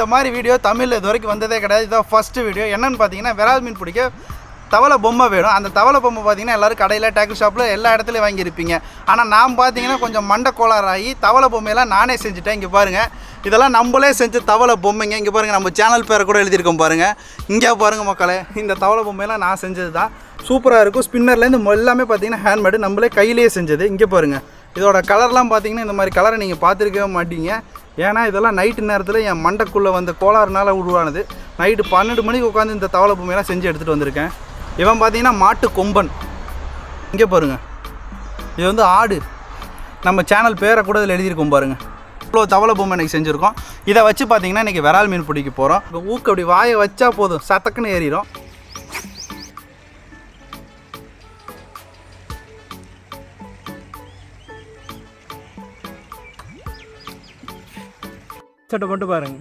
இந்த மாதிரி வீடியோ தமிழில் இது வரைக்கும் வந்ததே கிடையாது. இதான் ஃபஸ்ட்டு வீடியோ என்னன்னு பார்த்தீங்கன்னா விரால் மீன் பிடிக்க தவளை பொம்மை வேணும். அந்த தவளை பொம்மை பார்த்தீங்கன்னா எல்லோரும் கடையில் டேக்கு ஷாப்பில் எல்லா இடத்துலையும் வாங்கியிருப்பீங்க. ஆனால் நான் பார்த்தீங்கன்னா கொஞ்சம் மண்டை கோளாறாகி தவளை பொம்மையெல்லாம் நானே செஞ்சுட்டேன். இங்கே பாருங்கள் இதெல்லாம் நம்மளே செஞ்ச தவளை பொம்மைங்க. இங்கே பாருங்கள் நம்ம சேனல் பேரை கூட எழுதியிருக்கோம் பாருங்கள் இங்கே பாருங்கள் மக்களே இந்த தவளை பொம்மையெல்லாம் நான் செஞ்சது தான் சூப்பராக இருக்கும். ஸ்பின்னர்லேருந்து எல்லாமே பார்த்தீங்கன்னா ஹேண்ட்மேடு நம்மளே கையிலேயே செஞ்சது. இங்கே பாருங்கள் இதோட கலர்லாம் பார்த்தீங்கன்னா இந்த மாதிரி கலரை நீங்கள் பார்த்துருக்கவே மாட்டீங்க. ஏன்னா இதெல்லாம் நைட்டு நேரத்தில் என் மண்டைக்குள்ளே வந்த கோளாறுனால உருவானது. நைட்டு பன்னெண்டு மணிக்கு உட்காந்து இந்த தவளை பொம்மையெல்லாம் செஞ்சு எடுத்துகிட்டு வந்திருக்கேன். இவன் பார்த்தீங்கன்னா மாட்டு கொம்பன். இங்கே பாருங்க. இது வந்து ஆடு. நம்ம சேனல் பேரை கூட இதில் எழுதியிருக்கோம் பாருங்கள் இவ்வளோ தவளை பொம்மை எனக்கு செஞ்சுருக்கோம். இதை வச்சு பார்த்தீங்கன்னா இன்றைக்கி விரால் மீன் பிடிக்க போகிறோம் ஊக்கு அப்படி வாயை வச்சா போதும். சத்தக்குன்னு ஏறிடும் சட்டை மட்டும் பாருங்க